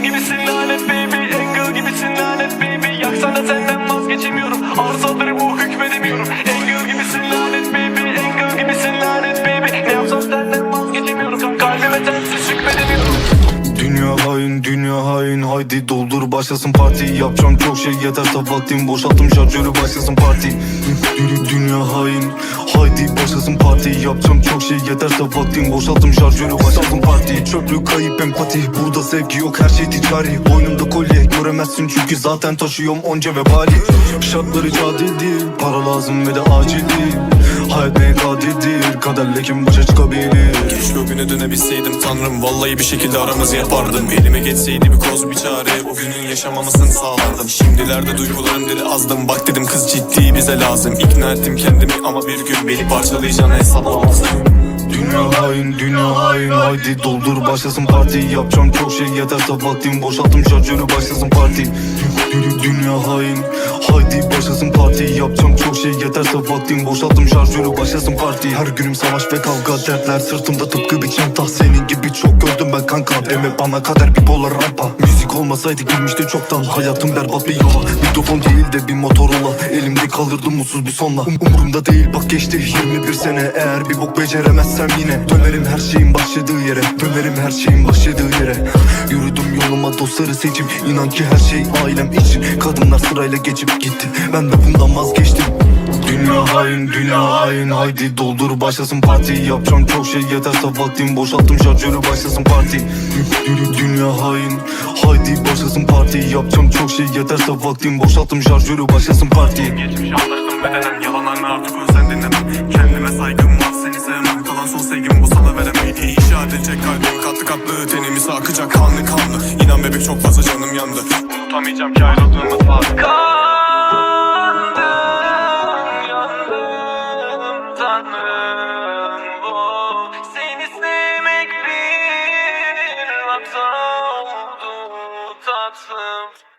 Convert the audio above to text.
Angle gibisin lanet baby Angle gibisin lanet baby. Yaksan da senden vazgeçemiyorum. Arızaları bu hükmedemiyorum. Haydi doldur başlasın parti. Yapacağım çok şey yeterse vaktim Boşalttım şarjörü başlasın parti. Dü- Dünya hain Haydi başlasın parti. Yapacağım çok şey yeterse vaktim Boşalttım şarjörü başlasın parti. Çöplük kayıp empati Burada sevgi yok her şey ticari. Boynumda kolye göremezsin çünkü zaten taşıyorum onca vebali. Şartları cadil değil Para lazım ve de acil değil Hayat Kaderle kim başa çıkabilir Keşke o güne dönebilseydim tanrım. Vallahi bir şekilde aramızı yapardım. Elime geçseydi bir koz bir çare. O günün yaşamamasını sağlardım. Şimdilerde duygularım deli azdım. Bak dedim kız ciddi bize lazım. İkna ettim kendimi ama bir gün Beni parçalayacağına hesap olmaz Dünya hain, dünya hain. Haydi doldur başlasın parti. Yapacağım çok şey yeterse vaktim Boşalttım şarjörü başlasın parti. Dü- Dünya hain Haydi başlasın parti Yapacağım çok şey. Yeterse vaktim Boşalttım şarjörü başlasın parti. Her günüm savaş ve kavga Dertler sırtımda tıpkı bir çanta. Senin gibi çok gördüm ben kanka Deme bana kader bir polar rampa. Müzik olmasaydı girmişti çoktan. Hayatım berbat bir yola. Mikrofon değil de bir Motorola. Elimde kalırdım mutsuz bir sonla. Um- Umurumda değil bak geçti 21 sene. Eğer bir bok beceremezsem yine Dönerim her şeyin başladığı yere. Dönerim her şeyin başladığı yere. Yürüdüm yoluma dostları seçip İnan ki her şey ailem için. Kadınlar sırayla geçip gitti. Ben de bundan vazgeçtim. Dünya hain, dünya hain. Haydi doldur başlasın parti. Yapacağım çok şey yeterse vaktim Boşalttım şarjörü başlasın parti. Dü- dü- Dünya hain. Haydi başlasın parti. Yapacağım çok şey yeterse vaktim Boşalttım şarjörü başlasın parti. Geçmiş anlaştım bedenen Yalanlarını artık özden dinlemem? Kendime saygım var seni sevmem. Kalan son sevgimi bu sana veremem. İnşa edecek kalbim. Katlı katlı Tenimize akacak kanlı kanlı. İnan bebek çok fazla canım yandı. Unutamayacağım ki ayrıldığımız var Tanrım oh, Seni sevmek bir lapsa oldu tatlım.